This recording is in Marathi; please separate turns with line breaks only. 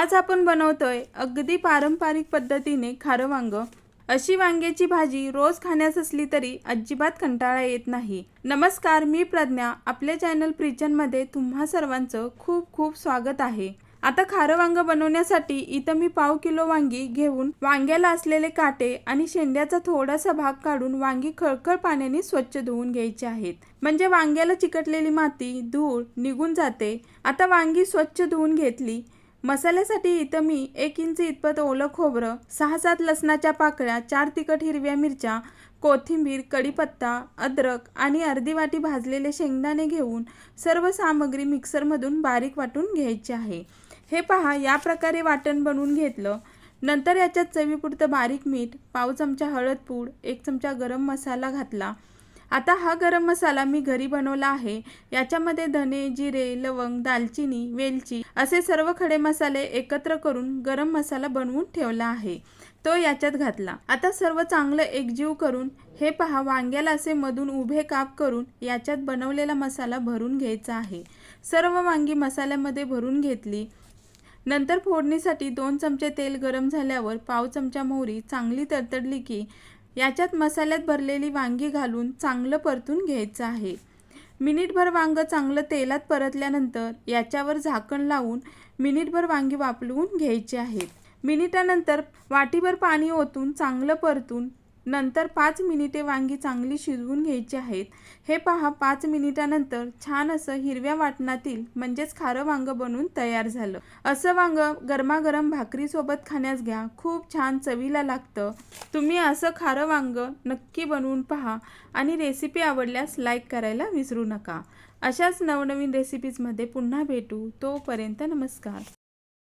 आज आपण बनवतोय अगदी पारंपरिक पद्धतीने खारं वांग. अशी वांग्याची भाजी रोज खाण्यास असली तरी अजिबात कंटाळा येत नाही. नमस्कार मी प्रज्ञा. आपल्या चॅनल प्रिचनमध्ये तुम्हा सर्वांचं खूप खूप स्वागत आहे. आता खारं वांग बनवण्यासाठी इथं मी पाव किलो वांगी घेऊन वांग्याला असलेले काटे आणि शेंड्याचा थोडासा भाग काढून वांगी खळखळ पाण्याने स्वच्छ धुवून घ्यायची आहेत. म्हणजे वांग्याला चिकटलेली माती धूळ निघून जाते. आता वांगी स्वच्छ धुवून घेतली मसाल्यासाठी इथं मी एक इंच इतपत ओलं खोबरं सहा सात लसणाच्या पाकळ्या चार तिखट हिरव्या मिरच्या कोथिंबीर कढीपत्ता अद्रक आणि अर्धी वाटी भाजलेले शेंगदाणे घेऊन सर्व सामग्री मिक्सरमधून बारीक वाटून घ्यायची आहे. हे पहा या प्रकारे वाटण बनवून घेतलं. नंतर याच्यात चवीपुरतं बारीक मीठ पाव चमचा हळद पूड एक चमचा गरम मसाला घातला. आता हा गरम मसाला मी घरी बनवला आहे. याच्यामध्ये धने जिरे लवंग दालचिनी वेलची असे सर्व खडे मसाले एकत्र करून गरम मसाला बनवून ठेवला आहे. तो याच्यात घातला. आता सर्व चांगलं एकजीव करून हे पहा वांग्याला असे मधून उभे काप करून याच्यात बनवलेला मसाला भरून घ्यायचा आहे. सर्व वांगी मसाल्यामध्ये भरून घेतली. नंतर फोडणीसाठी दोन चमचे तेल गरम झाल्यावर पाव चमचा मोहरी चांगली तडतडली की याच्यात मसाल्यात भरलेली वांगी घालून चांगलं परतून घ्यायचं आहे. मिनिटभर वांग चांगलं तेलात परतल्यानंतर याच्यावर झाकण लावून मिनिटभर वांगी वापलवून घ्यायची आहेत मिनिटानंतर वाटीभर पाणी ओतून चांगलं परतून नंतर पाच मिनिटे वांगी चांगली शिजवून घ्यायची आहेत. हे पहा पाच मिनिटानंतर छान असं हिरव्या वाटणातील म्हणजेच खारं वांग बनवून तयार झालं. असं वांग गरमागरम भाकरीसोबत खाण्यास घ्या. खूप छान चवीला लागतं. तुम्ही असं खारं वांग नक्की बनवून पहा आणि रेसिपी आवडल्यास लाईक करायला विसरू नका. अशाच नवनवीन रेसिपीजमध्ये पुन्हा भेटू. तोपर्यंत नमस्कार.